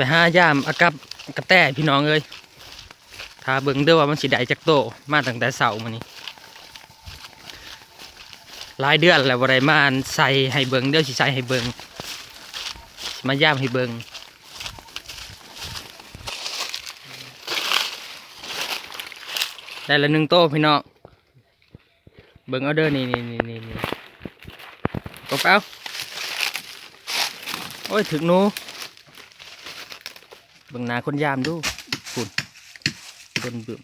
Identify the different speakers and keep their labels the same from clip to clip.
Speaker 1: ไปหาย่ามอากับกระแต้พี่น้องเอ้ยถ้าเบิ่งเด้อว่ามันสิได้จักโตมาตั้งแต่เสาร์มื้อนี้หลายเดือนแล้วบ่ได้มาใส่ให้เบิ่งเดี๋ยวสิใส่ให้เบิ่งมาย่ามให้เบิ่งได้ละหนึ่งโตพี่น้องเบิ่งเอาเด้อนี่นี่นี่นี่นี่ตบเอาโอ้ยถึกนู เบิ่งหนาคนยามดูฝุ่นคนเบิ่ม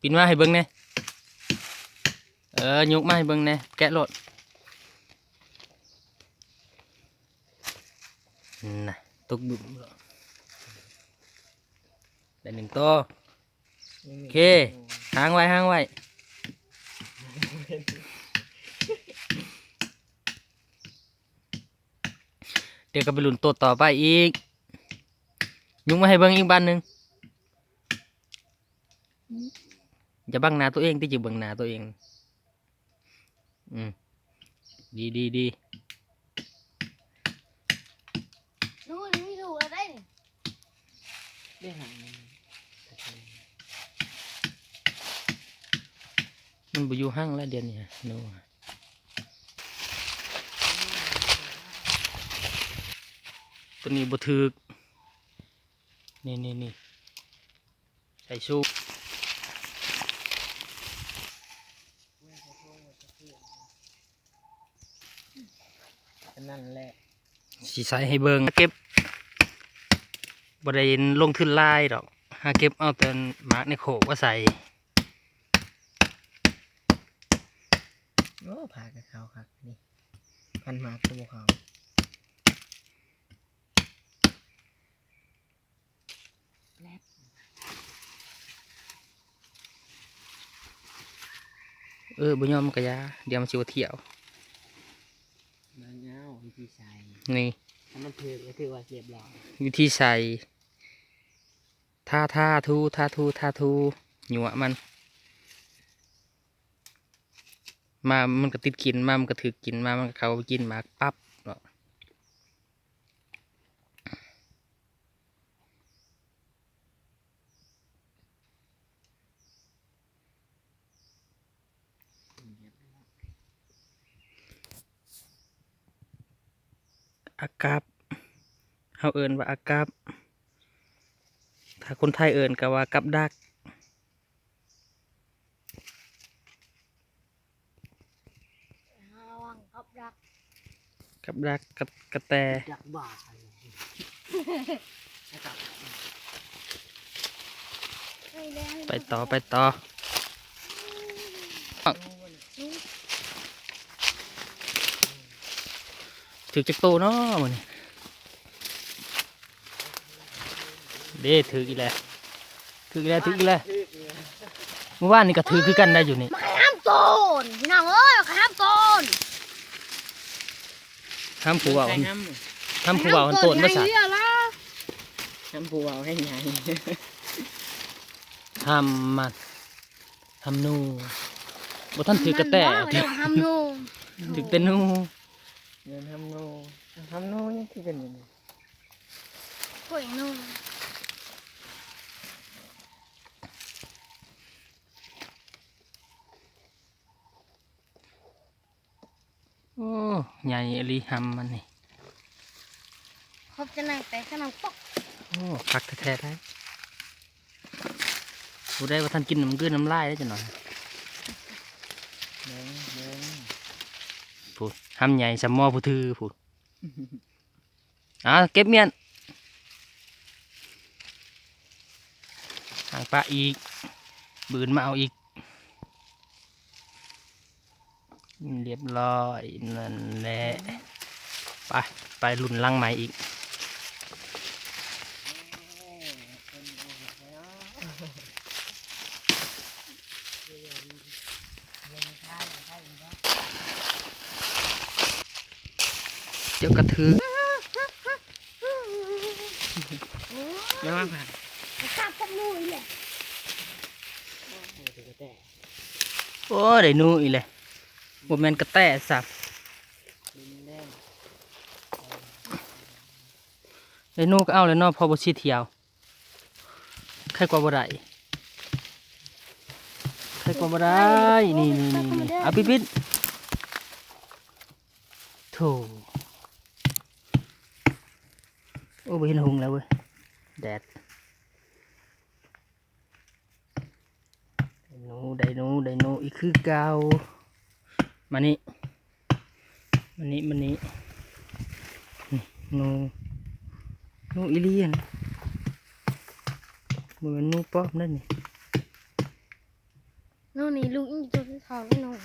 Speaker 1: ปินมาให้เบิ่งแน่เออยกมาให้เบิ่งแน่แกะรถน่ะตกบึมได้หนึ่งตัวโอเคหางไว้หางไว้ เดี๋ยวก็ไปหลุนตัวต่อไปอีก ยุงมาให้เบิ่งอีกบ้านหนึ่งอย่าบังหน้าตัวเองที่จะเบิ่งหน้าตัวเอง อืม ดีดีดี
Speaker 2: ดูนี่ไม่ดูอะไรนี่
Speaker 3: ได้หาง
Speaker 1: มันไปอยู่ห้างแล้วเดือนนี้โน่ ตัวนี้บ่ถึกนี่นี่นี่ใส่ชู
Speaker 3: อันนั่นแหละ
Speaker 1: สีใส่ให้เบิงเก็บบริเวณลงทุนหลายดอกหาเก็บเอาแต่หมากในโขกว่าใส่
Speaker 3: โอ้ผ่ากับเขาครับนี่พันหมากตัวเขา
Speaker 1: เออบุญยอมมันกะยาเดี๋ยวมันสิวเที่ยว
Speaker 3: บางเงาวิธีใส่
Speaker 1: นี่
Speaker 3: ถ้ามันถือก็ถือว่าเรียบร้อย
Speaker 1: วิธีใส่ท่าท่าทูท่าทูท่าทูหยวมัน มามันก็ติดกินมามันก็ถือกินมามันก็เขาไปกินหมากปั๊บ เนาะอากับเฮาเอินว่าอากับถ้าคนไทยเอินก็ว่ากับดัก
Speaker 2: ระวังครับรัก
Speaker 1: กับดักกับกระแต
Speaker 3: จักบ่าอะไรนะครับ
Speaker 2: ให้แล้วให้
Speaker 1: ไปต่อไปต่อ ถือจักโตเนาะมันเด้ถืออีกแล้วถืออีกแล้วถืออีกแล้วเมื่อวานนี่ก็ถือคือกันได้อยู่นี่
Speaker 2: มาห้ามต้นพี่น้องเอ้ยมาห้ามต้น
Speaker 1: ห้ามผัว
Speaker 3: ใส่
Speaker 1: เอา
Speaker 3: น้
Speaker 1: ห้ามผัวเอาโตนมาสัต
Speaker 2: ให้
Speaker 1: ว์
Speaker 2: เรียกละำ
Speaker 3: น้ำผูเอาให้ไง
Speaker 1: ห้ามมันห้ามนูบ่ท่านถือกระแต
Speaker 2: มันบอกเลยว่าห้ามนู
Speaker 1: ถือเป็นนู
Speaker 3: เงินทำโนทำโนยังที่กันอยู่นี่
Speaker 2: กล้วยนู
Speaker 1: โอ้ใหญ่อหลีห้ามมันนี่
Speaker 2: ครบจะนั่งแต่ขนมปอก
Speaker 1: โอ้คักแท้ๆได้ผู้ได้ว่าท่านกินน้ำเกลือน้ำลายได้จังหน่อย
Speaker 3: เบิ้งเบิ้ง
Speaker 1: พูด ทำใหญ่สมอผู้ถือผู้อ่าเก็บเมียนหางปลาอีก บืนมาเอาอีก เรียบร้อย นั่นแหละ ไป ไปรุ่นลังใหม่อีก เดี๋ยวกระถือ
Speaker 3: ไม่ว่าผ่า
Speaker 2: จับกับนูอีแหละ
Speaker 3: ถือกระแต
Speaker 1: โอ้ได้หนูอีเลยบ่แม่นกระแตสับ
Speaker 3: ดินแดง
Speaker 1: ไอ้หนูก็เอาแล้วเนาะพอบ่สิเที่ยวใครกว่าบ่ได้ใครกว่าบ่ได้นี่นี่นี่นี่เอาปิดปิดโธ่ โอ้เห็นหงแล้วเว้ย แดดได้หนูได้หนูได้หนูอีกคือเกามานี่มานี่มานี่นี่หนูหนูอีเลียนมันหนูป๊อมนั่นนี่
Speaker 2: นู่นนี่ลูกอีกตัวที่เขาแน่นอน